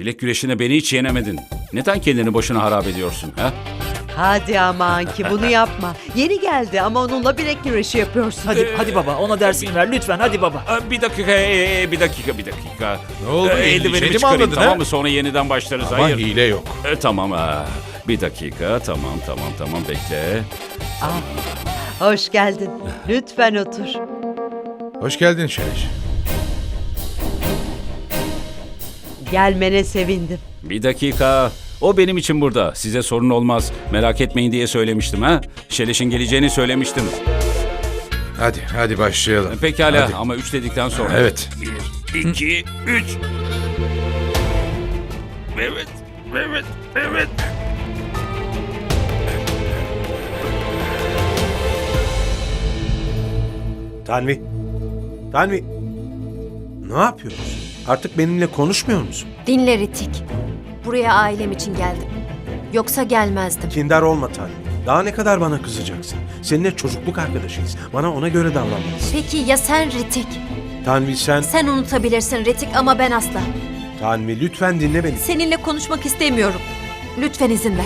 Bilek güreşine beni hiç yenemedin. Neden kendini boşuna harap ediyorsun ha? Hadi aman ki bunu yapma. Yeni geldi ama onunla bilek güreşi yapıyorsun. Hadi hadi baba ona dersini ver lütfen hadi baba. Aa, Bir dakika, ee, ee, bir dakika, bir dakika. Ne oldu? Ee, Elini eldivenimi mi çıkarayım anladın, tamam ha? mı? Sonra yeniden başlarız. Ama Hayır. hile yok. Ee, tamam. aa. Bir dakika. Tamam, tamam, tamam. Bekle. Hoş geldin. Lütfen otur. Hoş geldin Şeriş. Gelmene sevindim. Bir dakika. O benim için burada. Size sorun olmaz. Merak etmeyin diye söylemiştim ha. Şeleş'in geleceğini söylemiştim. Hadi, hadi başlayalım. Pekala Hadi. ama üç dedikten sonra. Evet. Bir, iki, üç. Evet, evet, evet. Tanvi. Tanvi. Ne yapıyorsun? Artık benimle konuşmuyor musun? Dinle Ritik. Buraya ailem için geldim. Yoksa gelmezdim. Kindar olma Tanvi. Daha ne kadar bana kızacaksın? Seninle çocukluk arkadaşıyız. Bana ona göre davranmalısın. Peki ya sen Ritik? Tanvi sen... Sen unutabilirsin Ritik ama ben asla. Tanvi lütfen dinle beni. Seninle konuşmak istemiyorum. Lütfen izin ver.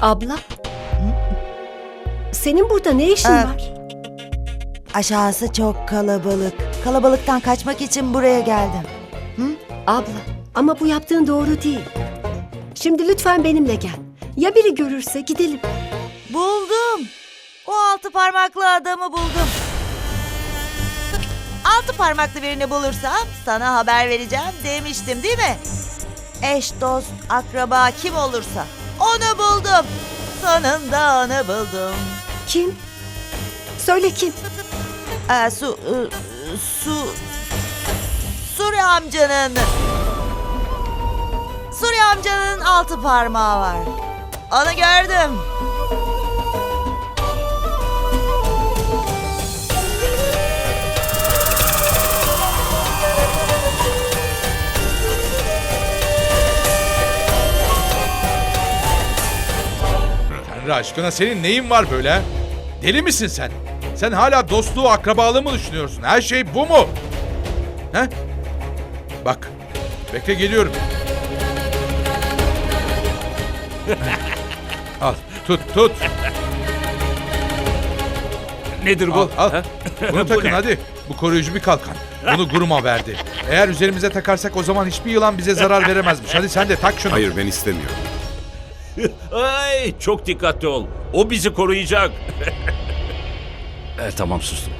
Abla? Senin burada ne işin Ee, var? Aşağısı çok kalabalık. Kalabalıktan kaçmak için buraya geldim. Abla ama bu yaptığın doğru değil. Şimdi lütfen benimle gel. Ya biri görürse gidelim. Buldum. O altı parmaklı adamı buldum. Altı parmaklı birini bulursam sana haber vereceğim demiştim değil mi? Eş, dost, akraba kim olursa. Onu buldum. Sonunda onu buldum. Kim? Söyle kim? Ee, su, ı, su, Suri amcanın, Suri amcanın altı parmağı var. Onu gördüm. Tanrı aşkına senin neyin var böyle? Deli misin sen? Sen hala dostluğu, akrabalığı mı düşünüyorsun? Her şey bu mu? He? Bak, bekle geliyorum. al, tut, tut. Nedir bu? Al, al. ha? Bunu Bu takın ne? hadi. Bu koruyucu bir kalkan. Bunu Guruma verdi. Eğer üzerimize takarsak o zaman hiçbir yılan bize zarar veremezmiş. Hadi sen de tak şunu. Hayır ben istemiyorum. Ay çok dikkatli ol. O bizi koruyacak. e, tamam sustum.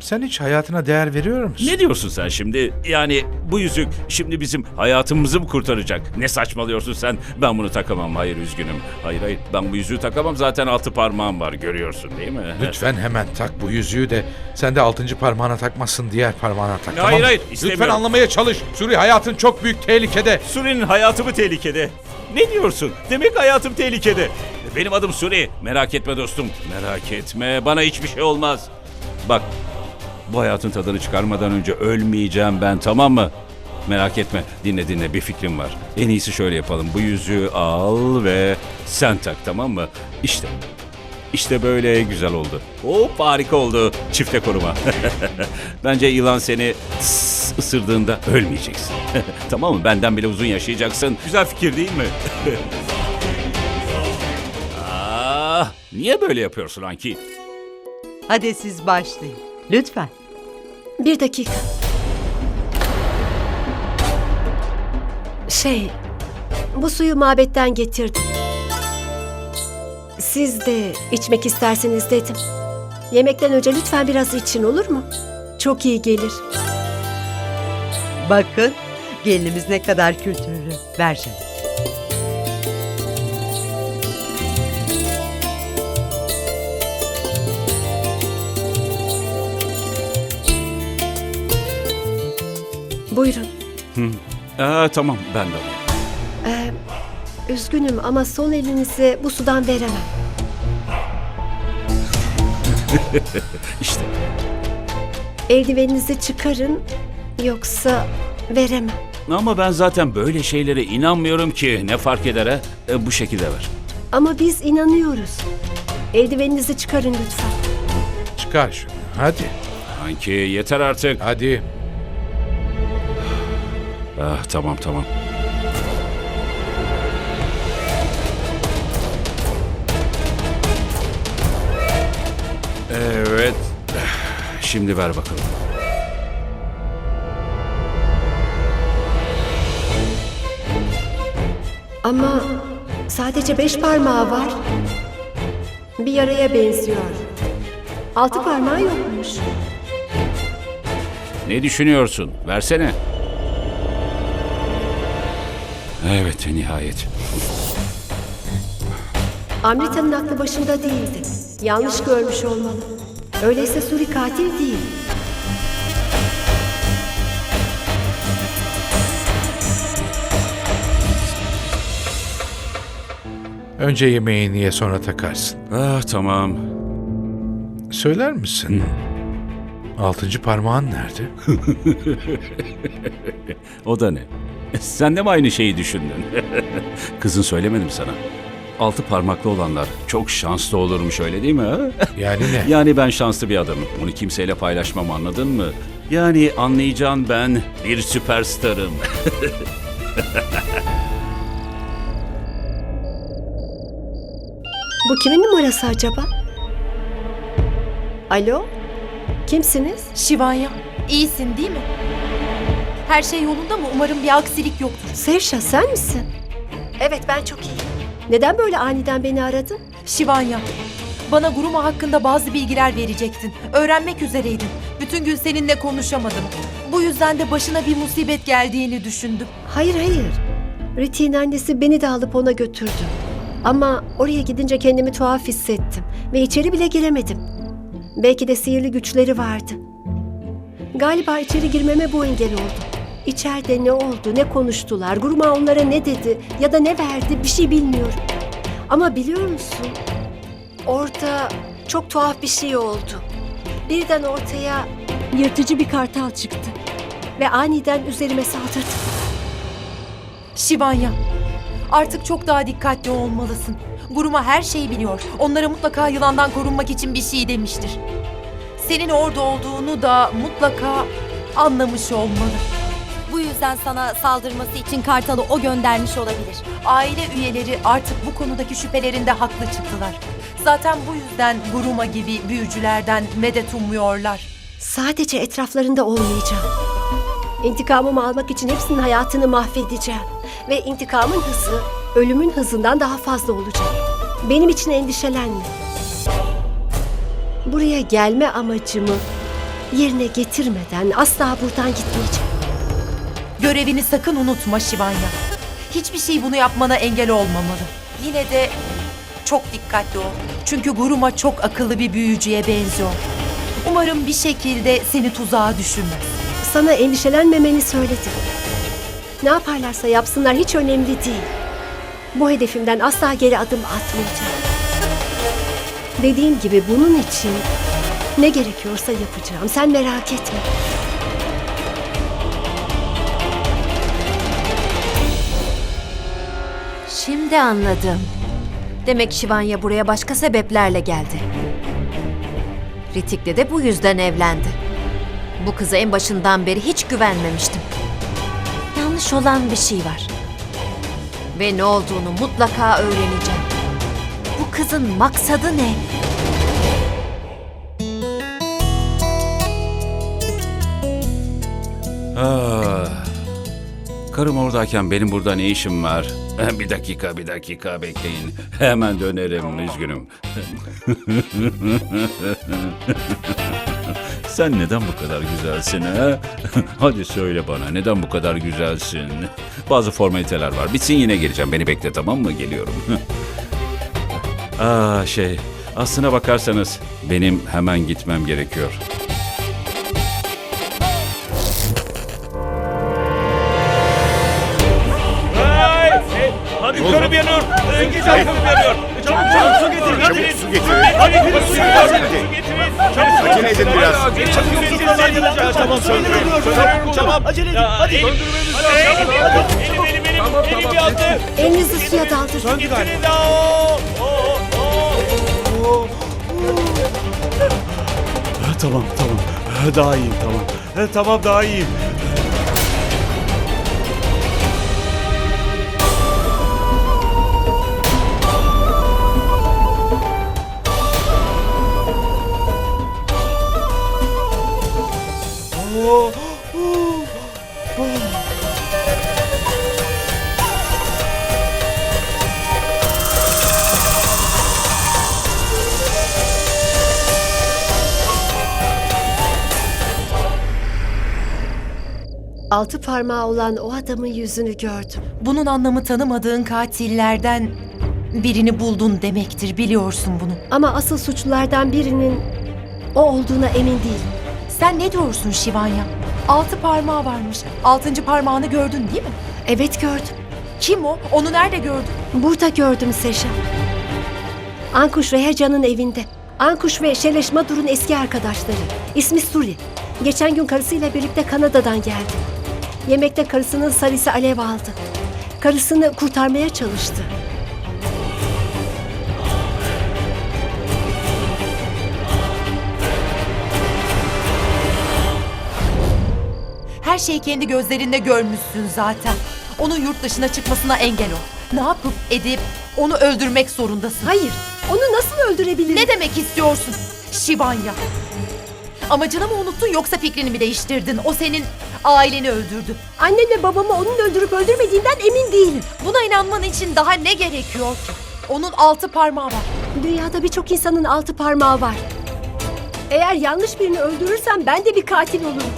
Sen hiç hayatına değer veriyor musun? Ne diyorsun sen şimdi? Yani bu yüzük şimdi bizim hayatımızı mı kurtaracak? Ne saçmalıyorsun sen? Ben bunu takamam. Hayır üzgünüm. Hayır hayır ben bu yüzüğü takamam. Zaten altı parmağım var görüyorsun değil mi? Lütfen hemen tak bu yüzüğü de sen de altıncı parmağına takmazsın diğer parmağına tak. Hayır, tamam mı? hayır, Lütfen istemiyorum. anlamaya çalış. Suri hayatın çok büyük tehlikede. Suri'nin hayatı mı tehlikede? Ne diyorsun? Demek hayatım tehlikede. Benim adım Suri. Merak etme dostum. Merak etme. Bana hiçbir şey olmaz. Bak. Bu hayatın tadını çıkarmadan önce ölmeyeceğim ben tamam mı? Merak etme. Dinle dinle bir fikrim var. En iyisi şöyle yapalım. Bu yüzüğü al ve sen tak tamam mı? İşte. İşte böyle güzel oldu. Hop harika oldu. Çifte koruma. Bence yılan seni tıs ısırdığında ölmeyeceksin. tamam mı? Benden bile uzun yaşayacaksın. Güzel fikir değil mi? niye böyle yapıyorsun Anki? Hadi siz başlayın. Lütfen. Bir dakika. Şey, bu suyu mabetten getirdim. Siz de içmek isterseniz dedim. Yemekten önce lütfen biraz için olur mu? Çok iyi gelir. Bakın gelinimiz ne kadar kültürlü. Ver canım. Buyurun. Aa, tamam ben de alayım. Ee, üzgünüm ama sol elinizi bu sudan veremem. İşte Eldiveninizi çıkarın yoksa veremem. ama ben zaten böyle şeylere inanmıyorum ki. Ne fark eder ha? E, bu şekilde ver. Ama biz inanıyoruz. Eldiveninizi çıkarın lütfen. Çıkar şunu. Hadi. Kanki yeter artık. Hadi. Ah, tamam tamam. Evet. Şimdi ver bakalım. Ama sadece beş parmağı var. Bir yaraya benziyor. Altı parmağı yokmuş. Ne düşünüyorsun? Versene. Evet nihayet. Amrita'nın aklı başında değildi. Yanlış görmüş olmalı. Öyleyse Suri katil değil. Önce yemeğini ye sonra takarsın. Ah tamam. Söyler misin? Altıncı parmağın nerede? O da ne? Sen de mi aynı şeyi düşündün? Kızın söylemedim sana. Altı parmaklı olanlar çok şanslı olurmuş öyle değil mi? ha? Yani ne? Yani ben şanslı bir adamım. Bunu kimseyle paylaşmam anladın mı? Yani anlayacağın ben bir süperstarım. Bu kimin numarası acaba? Alo? Kimsiniz? Şivanya, iyisin değil mi? Her şey yolunda mı? Umarım bir aksilik yoktur. Sevşa sen misin? Evet ben çok iyiyim. Neden böyle aniden beni aradın? Şivanya, bana Guruma hakkında bazı bilgiler verecektin. Öğrenmek üzereydin. Bütün gün seninle konuşamadım. Bu yüzden de başına bir musibet geldiğini düşündüm. Hayır hayır. Riti'nin annesi beni de alıp ona götürdü. Ama oraya gidince kendimi tuhaf hissettim ve içeri bile giremedim. Belki de sihirli güçleri vardı. Galiba içeri girmeme bu engel oldu. İçeride ne oldu, ne konuştular, Guruma onlara ne dedi ya da ne verdi bir şey bilmiyorum. Ama biliyor musun? Orada çok tuhaf bir şey oldu. Birden ortaya yırtıcı bir kartal çıktı ve aniden üzerime saldırdı. Şivanya, artık çok daha dikkatli olmalısın. Guruma her şeyi biliyor. Onlara mutlaka yılandan korunmak için bir şey demiştir. Senin orada olduğunu da mutlaka anlamış olmalı. Bu yüzden sana saldırması için Kartal'ı o göndermiş olabilir. Aile üyeleri artık bu konudaki şüphelerinde haklı çıktılar. Zaten bu yüzden Guruma gibi büyücülerden medet umuyorlar. Sadece etraflarında olmayacağım. İntikamımı almak için hepsinin hayatını mahvedeceğim. Ve intikamın hızı ölümün hızından daha fazla olacak. Benim için endişelenme. Buraya gelme amacımı yerine getirmeden asla buradan gitmeyeceğim. Görevini sakın unutma Şivanya. Hiçbir şey bunu yapmana engel olmamalı. Yine de çok dikkatli ol. Çünkü Guruma çok akıllı bir büyücüye benziyor. Umarım bir şekilde seni tuzağa düşürmez. Sana endişelenmemeni söyledim. Ne yaparlarsa yapsınlar hiç önemli değil. Bu hedefimden asla geri adım atmayacağım. Dediğim gibi bunun için ne gerekiyorsa yapacağım. Sen merak etme. Şimdi anladım. Demek Şivanya buraya başka sebeplerle geldi. Ritik'le de bu yüzden evlendi. Bu kıza en başından beri hiç güvenmemiştim. Yanlış olan bir şey var. Ve ne olduğunu mutlaka öğreneceğim. Bu kızın maksadı ne? Ah. Karım oradayken benim burada ne işim var? Bir dakika, bir dakika bekleyin. Hemen dönerim, üzgünüm. Sen neden bu kadar güzelsin ha? Hadi söyle bana, neden bu kadar güzelsin? Bazı formaliteler var. Bitsin yine geleceğim. Beni bekle tamam mı? Geliyorum. Aa şey, aslına bakarsanız benim hemen gitmem gerekiyor. Çabuk çabuk su getirin. Hadi su getirin. Hadi su getirin. Çabuk Acele edin biraz. Çabuk su getirin. Tamam söndürüyorum. Tamam acele edin. Hadi. Elim elim elim. Elim yandı. Elinizi suya. Oo, oo, oo. tamam, tamam. Daha iyiyim tamam. E, Tamam daha iyiyim. Parmağı olan o adamın yüzünü gördüm. Bunun anlamı tanımadığın katillerden birini buldun demektir. Biliyorsun bunu. Ama asıl suçlulardan birinin o olduğuna emin değilim. Sen ne diyorsun Şivanya? Altı parmağı varmış. Altıncı parmağını gördün değil mi? Evet gördüm. Kim o? Onu nerede gördün? Burada gördüm Seşa. Ankuş Rehacan'ın evinde. Ankuş ve Şeleş Madur'un eski arkadaşları. İsmi Suri. Geçen gün karısıyla birlikte Kanada'dan geldi. Yemekte karısının sarısı alev aldı. Karısını kurtarmaya çalıştı. Her şeyi kendi gözlerinde görmüşsün zaten. Onun yurt dışına çıkmasına engel ol. Ne yapıp edip onu öldürmek zorundasın. Hayır, onu nasıl öldürebilirim? Ne demek istiyorsun? Şivanya. Amacını mı unuttun yoksa fikrini mi değiştirdin? O senin aileni öldürdü. Annenle babamı onun öldürüp öldürmediğinden emin değilim. Buna inanman için daha ne gerekiyor ki? Onun altı parmağı var. Dünyada birçok insanın altı parmağı var. Eğer yanlış birini öldürürsem ben de bir katil olurum.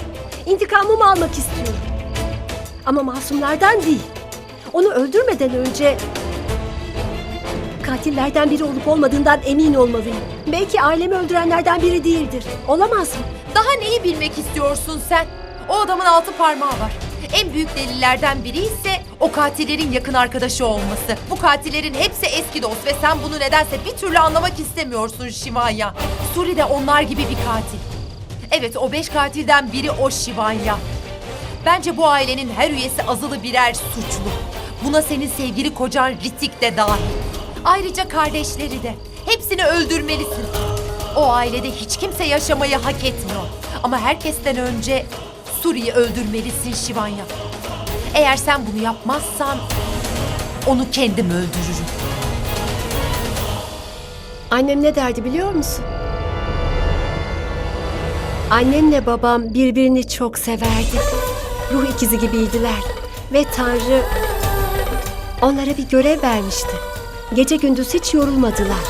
İntikamımı almak istiyorum. Ama masumlardan değil. Onu öldürmeden önce katillerden biri olup olmadığından emin olmalıyım. Belki ailemi öldürenlerden biri değildir. Olamaz mı? Daha neyi bilmek istiyorsun sen? O adamın altı parmağı var. En büyük delillerden biri ise o katillerin yakın arkadaşı olması. Bu katillerin hepsi eski dost ve sen bunu nedense bir türlü anlamak istemiyorsun Şivanya. Suri de onlar gibi bir katil. Evet o beş katilden biri o Şivanya. Bence bu ailenin her üyesi azılı birer suçlu. Buna senin sevgili kocan Ritik de dahil. Ayrıca kardeşleri de. Hepsini öldürmelisin. O ailede hiç kimse yaşamayı hak etmiyor. Ama herkesten önce Suri'yi öldürmelisin Şivanya. Eğer sen bunu yapmazsan onu kendim öldürürüm. Annem ne derdi biliyor musun? Annemle babam birbirini çok severdi. Ruh ikizi gibiydiler. Ve Tanrı onlara bir görev vermişti. Gece gündüz hiç yorulmadılar.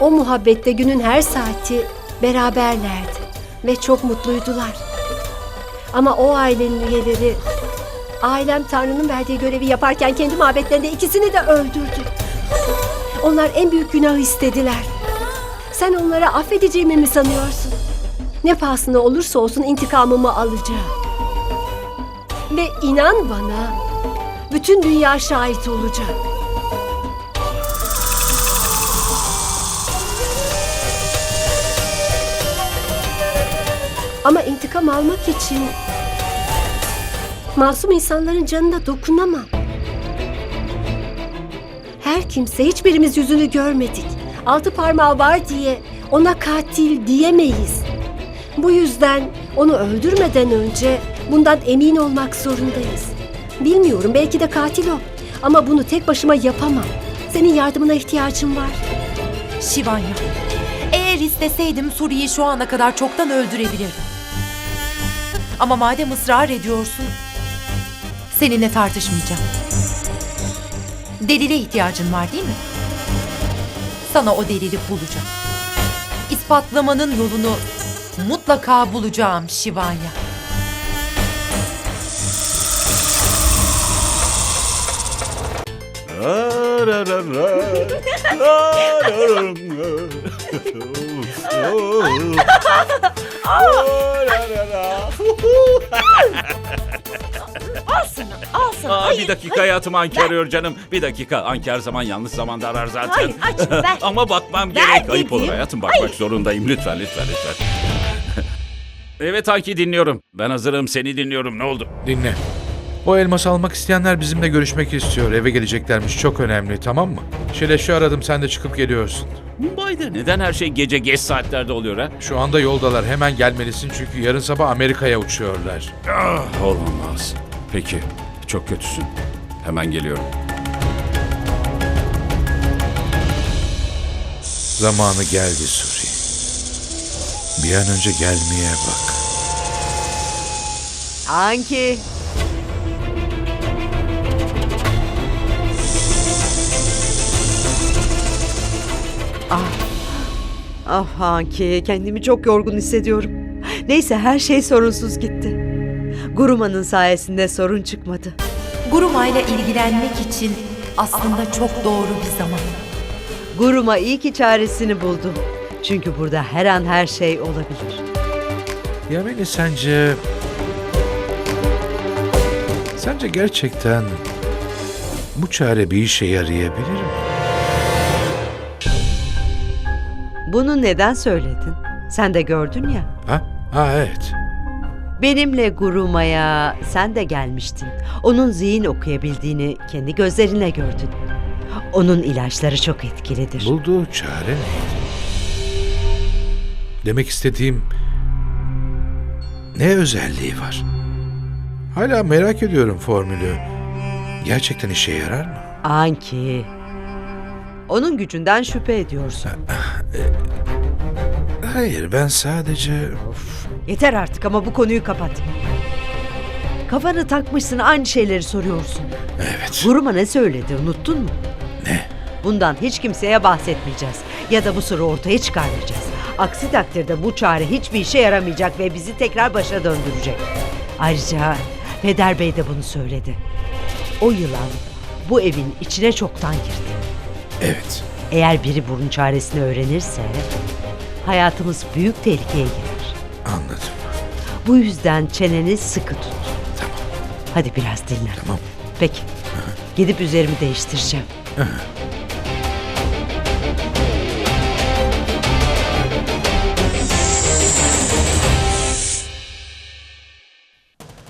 O muhabbette günün her saati beraberlerdi. Ve çok mutluydular. Ama o ailenin üyeleri ailem Tanrı'nın verdiği görevi yaparken kendi mabetlerinde ikisini de öldürdü. Onlar en büyük günahı istediler. Sen onlara affedeceğimi mi sanıyorsun? Ne pahasına olursa olsun intikamımı alacağım. Ve inan bana, bütün dünya şahit olacak. Ama intikam almak için masum insanların canına dokunamam. Her kimse hiçbirimiz yüzünü görmedik. Altı parmağı var diye ona katil diyemeyiz. Bu yüzden onu öldürmeden önce bundan emin olmak zorundayız. Bilmiyorum belki de katil o. Ama bunu tek başıma yapamam. Senin yardımına ihtiyacım var. Şivanya. Eğer isteseydim Suri'yi şu ana kadar çoktan öldürebilirdim. Ama madem ısrar ediyorsun, seninle tartışmayacağım. Delile ihtiyacın var değil mi? Sana o delili bulacağım. İspatlamanın yolunu mutlaka bulacağım Şivanya. Aa, bir dakika hayatım Anki arıyor canım. Bir dakika Anki her zaman yanlış zamanda arar zaten. Hayır, aç, ver. Ama bakmam Ver gerek. Ayıp olur dedim. hayatım bakmak zorundayım. Lütfen lütfen lütfen. evet Anki dinliyorum. Ben hazırım seni dinliyorum. Ne oldu? Dinle. O elması almak isteyenler bizimle görüşmek istiyor. Eve geleceklermiş. Çok önemli tamam mı? Şileş'i aradım sen de çıkıp geliyorsun. Mumbai'de neden her şey gece geç saatlerde oluyor ha? Şu anda yoldalar. Hemen gelmelisin çünkü yarın sabah Amerika'ya uçuyorlar. Ah, olmaz. Peki, çok kötüsün. Hemen geliyorum. Zamanı geldi Suri. Bir an önce gelmeye bak. Anki. Ah Anki, kendimi çok yorgun hissediyorum. Neyse her şey sorunsuz gitti. Gurumanın sayesinde sorun çıkmadı. Guruma ile ilgilenmek için aslında çok doğru bir zaman. Guruma iyi ki çaresini buldu. Çünkü burada her an her şey olabilir. Yamini sence... Sence gerçekten bu çare bir işe yarayabilir mi? Bunu neden söyledin? Sen de gördün ya. Ha? Ha evet. Benimle Guruma'ya sen de gelmiştin. Onun zihin okuyabildiğini kendi gözlerine gördün. Onun ilaçları çok etkilidir. Bulduğu çare neydi? Demek istediğim ne özelliği var? Hala merak ediyorum formülü. Gerçekten işe yarar mı? Anki. Onun gücünden şüphe ediyorsun. Hayır ben sadece... Yeter artık ama bu konuyu kapat. Kafanı takmışsın aynı şeyleri soruyorsun. Evet. Guruma ne söyledi unuttun mu? Ne? Bundan hiç kimseye bahsetmeyeceğiz. Ya da bu sırrı ortaya çıkarmayacağız. Aksi takdirde bu çare hiçbir işe yaramayacak ve bizi tekrar başa döndürecek. Ayrıca Peder Bey de bunu söyledi. O yılan bu evin içine çoktan girdi. Evet. Eğer biri bunun çaresini öğrenirse hayatımız büyük tehlikeye girer. Anladım. Bu yüzden çeneni sıkı tut. Tamam. Hadi biraz dinlen. Tamam. Peki. Gidip üzerimi değiştireceğim.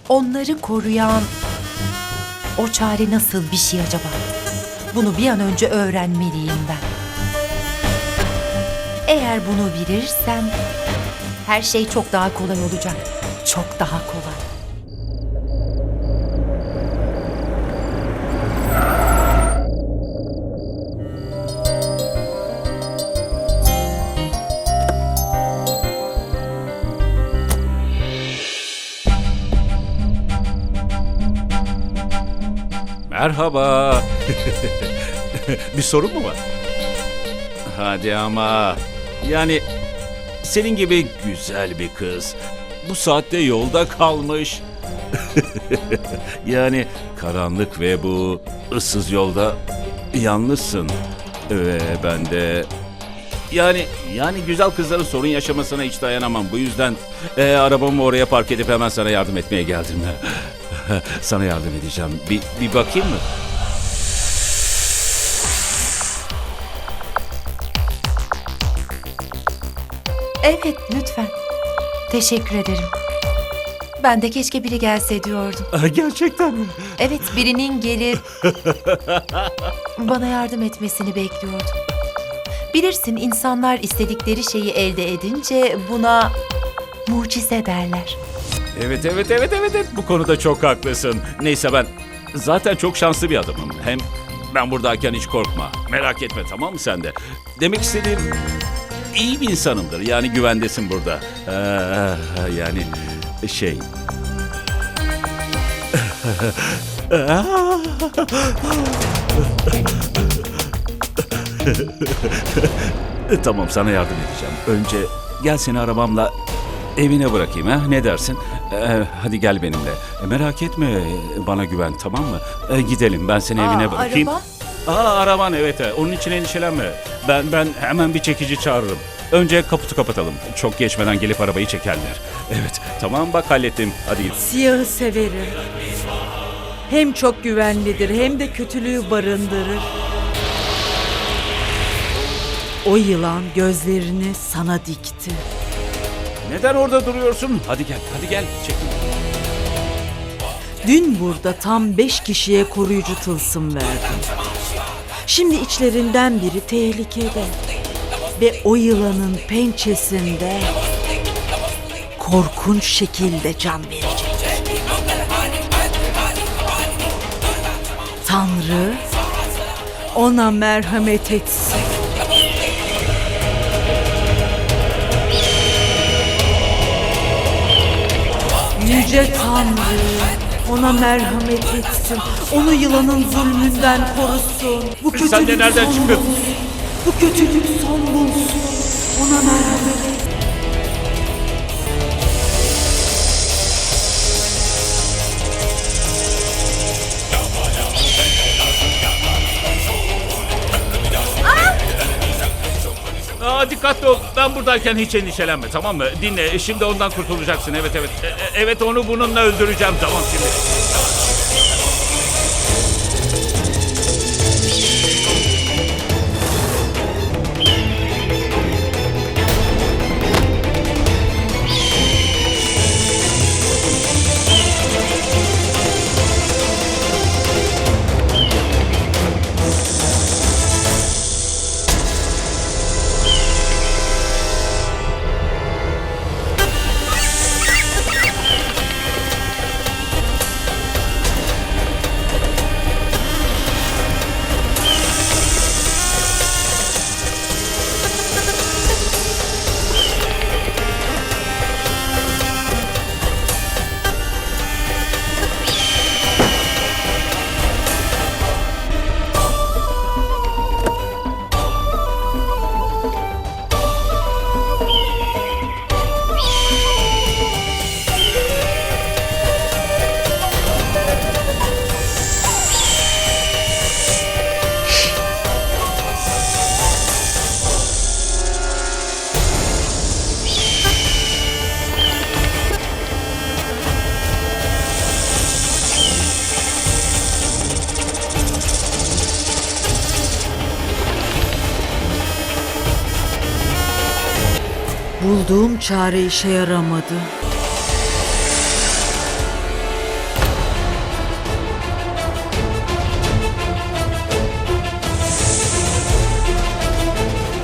Onları koruyan o çare nasıl bir şey acaba? Bunu bir an önce öğrenmeliyim ben. Eğer bunu bilirsem her şey çok daha kolay olacak. Çok daha kolay. Merhaba. bir sorun mu var? Hadi ama. Yani senin gibi güzel bir kız. Bu saatte yolda kalmış. yani karanlık ve bu ıssız yolda yalnızsın. Ve ben de yani yani güzel kızların sorun yaşamasına hiç dayanamam. Bu yüzden e, arabamı oraya park edip hemen sana yardım etmeye geldim. sana yardım edeceğim. Bir, bir bakayım mı? Evet, lütfen. Teşekkür ederim. Ben de keşke biri gelse diyordum. Gerçekten mi? Evet, birinin gelip bana yardım etmesini bekliyordum. Bilirsin insanlar istedikleri şeyi elde edince buna mucize derler. Evet evet evet evet evet bu konuda çok haklısın. Neyse ben zaten çok şanslı bir adamım. Hem ben buradayken hiç korkma. Merak etme tamam mı sen de? Demek istediğim iyi bir insanımdır. Yani güvendesin burada. Ee, yani şey... tamam sana yardım edeceğim. Önce gel seni arabamla evine bırakayım ha ne dersin? Ee, hadi gel benimle. E, merak etme bana güven tamam mı? E, gidelim ben seni evine Aa, bırakayım. araba? Aa araban evet onun için endişelenme. Ben ben hemen bir çekici çağırırım. Önce kaputu kapatalım. Çok geçmeden gelip arabayı çekerler. Evet tamam bak hallettim. Hadi git. Siyahı severim. Hem çok güvenlidir hem de kötülüğü barındırır. O yılan gözlerini sana dikti. Neden orada duruyorsun? Hadi gel hadi gel çekil. Dün burada tam beş kişiye koruyucu tılsım verdim. Şimdi içlerinden biri tehlikede. Ve o yılanın pençesinde korkunç şekilde can verecek. Tanrı ona merhamet etsin. Yüce Tanrı ona merhamet etsin. Onu yılanın zulmünden korusun. Bu kötülük Sen de nereden son çıktın? bulsun. Bu kötülük son bulsun. Ona merhamet et. Aa, dikkatli ol. Ben buradayken hiç endişelenme tamam mı? Dinle. Şimdi ondan kurtulacaksın. Evet evet. E, e, evet onu bununla öldüreceğim. Tamam şimdi. Çare işe yaramadı.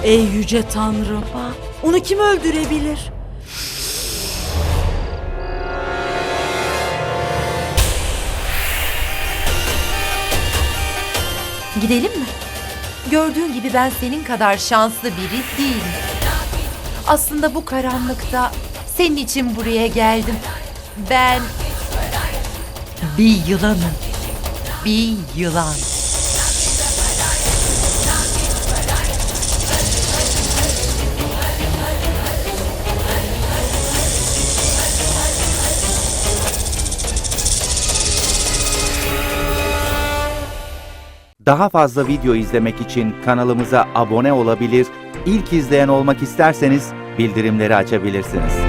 Ey yüce Tanrım, onu kim öldürebilir? Gidelim mi? Gördüğün gibi ben senin kadar şanslı biri değilim. Aslında bu karanlıkta senin için buraya geldim. Ben bir yılanım. Bir yılan. Daha fazla video izlemek için kanalımıza abone olabilir, ilk izleyen olmak isterseniz bildirimleri açabilirsiniz.